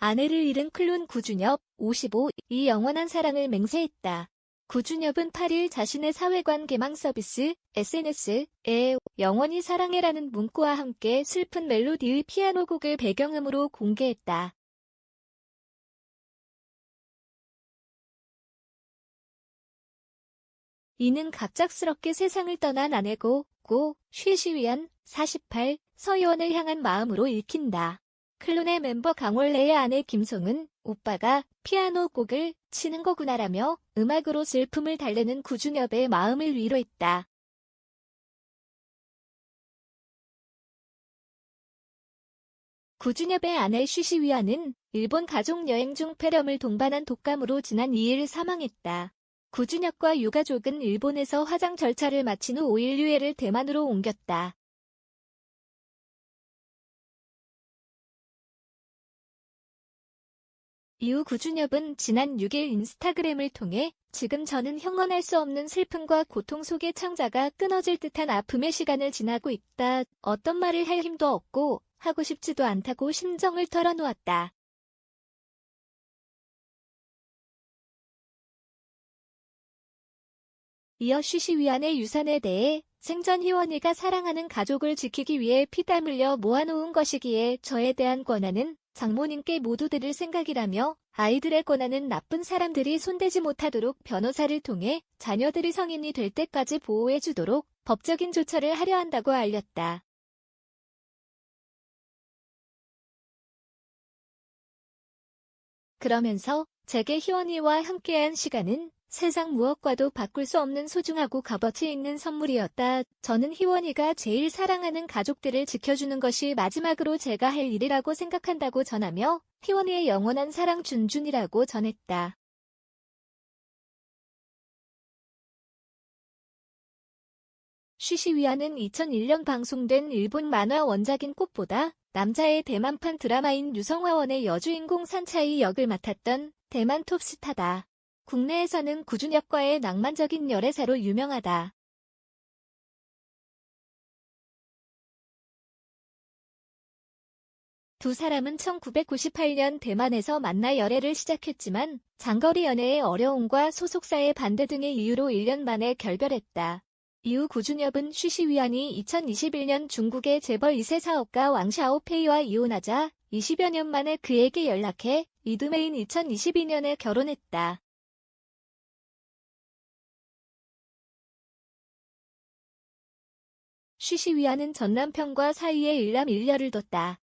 아내를 잃은 클론 구준엽 55, 이 영원한 사랑을 맹세했다. 구준엽은 8일 자신의 사회관 개망 서비스 SNS에 영원히 사랑해라는 문구와 함께 슬픈 멜로디의 피아노 곡을 배경음으로 공개했다. 이는 갑작스럽게 세상을 떠난 아내고 고 쉬쉬위한 48 서희원을 향한 마음으로 읽힌다. 클론의 멤버 강원래의 아내 김송은 오빠가 피아노 곡을 치는 거구나라며 음악으로 슬픔을 달래는 구준엽의 마음을 위로했다. 구준엽의 아내 쉬쉬위아는 일본 가족여행 중 폐렴을 동반한 독감으로 지난 2일 사망했다. 구준엽과 유가족은 일본에서 화장 절차를 마친 후 5일 유해를 대만으로 옮겼다. 이후 구준엽은 지난 6일 인스타그램을 통해 지금 저는 형언할 수 없는 슬픔과 고통 속에 창자가 끊어질 듯한 아픔의 시간을 지나고 있다. 어떤 말을 할 힘도 없고 하고 싶지도 않다고 심정을 털어놓았다. 이어 쉬쉬위안의 유산에 대해 생전 희원이가 사랑하는 가족을 지키기 위해 피땀 흘려 모아놓은 것이기에 저에 대한 권한은 장모님께 모두 드릴 생각이라며 아이들의 권한은 나쁜 사람들이 손대지 못하도록 변호사를 통해 자녀들이 성인이 될 때까지 보호해 주도록 법적인 조처를 하려 한다고 알렸다. 그러면서 제게 희원이와 함께한 시간은 세상 무엇과도 바꿀 수 없는 소중하고 값어치 있는 선물이었다. 저는 희원이가 제일 사랑하는 가족들을 지켜주는 것이 마지막으로 제가 할 일이라고 생각한다고 전하며 희원이의 영원한 사랑 준준이라고 전했다. 쉬쉬위아는 2001년 방송된 일본 만화 원작인 꽃보다 남자의 대만판 드라마인 유성화원의 여주인공 산차이 역을 맡았던 대만 톱스타다. 국내에서는 구준엽과의 낭만적인 열애사로 유명하다. 두 사람은 1998년 대만에서 만나 열애를 시작했지만 장거리 연애의 어려움과 소속사의 반대 등의 이유로 1년 만에 결별했다. 이후 구준엽은 쉬쉬위안이 2021년 중국의 재벌 2세 사업가 왕샤오페이와 이혼하자 20여 년 만에 그에게 연락해 이듬해인 2022년에 결혼했다. 쉬쉬위안은 전남편과 사이에 일남 일녀를 뒀다.